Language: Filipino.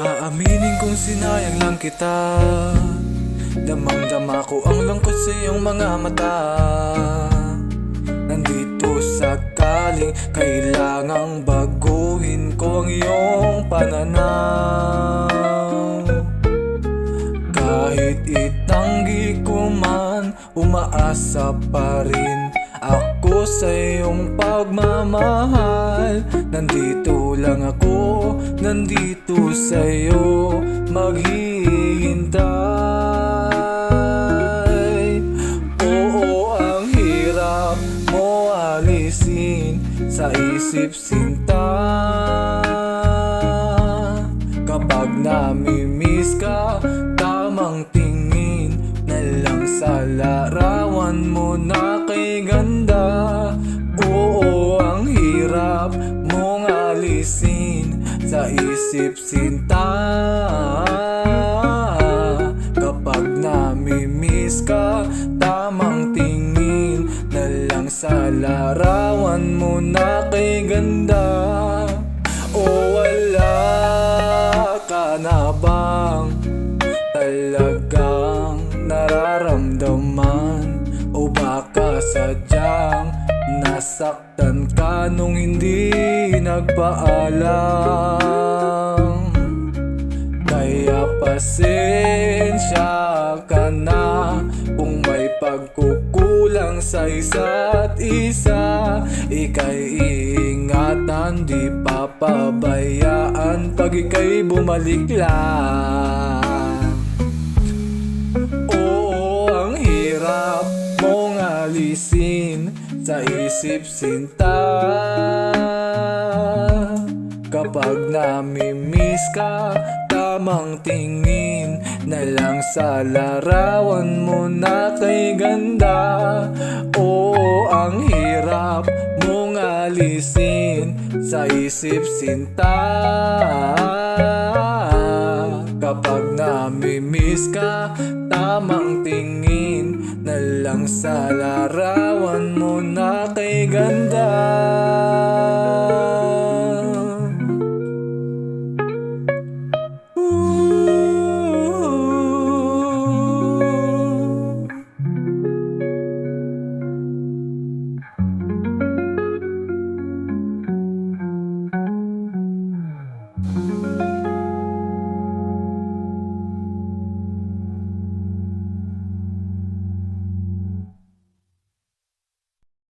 Aaminin kong sinayang lang kita. Damang-dama ko ang lungkot sa iyong mga mata. Nandito sakaling kailangang baguhin ko ang iyong pananaw. Kahit itanggi ko man, umaasa pa rin ako sa iyong pagmamahal Nandito lang ako, nandito sa iyo maghihintay. Oo, ang hirap mo alisin sa isip sinta. Kapag namimiss ka, tamang tingin na lang sa larawan mo na kay ganda alisin sa isip sinta. Kapag namimiss ka, tamang tingin na lang sa larawan mo na kay ganda nasaktan ka nung hindi nagpaalam. Kaya pasensya ka na Kung may pagkukulang sa isa't isa. Ika'y iingatan, di papabayaan Pag ika'y bumalik lang. Oo, ang hirap mong alisin sa isip sinta. Kapag namimiss ka, tamang tingin na lang sa larawan mo na kay ganda. Oo, ang hirap mong alisin. Sa isip sinta. Kapag namimiss ka, tamang tingin na lang sa larawan mo na kay ganda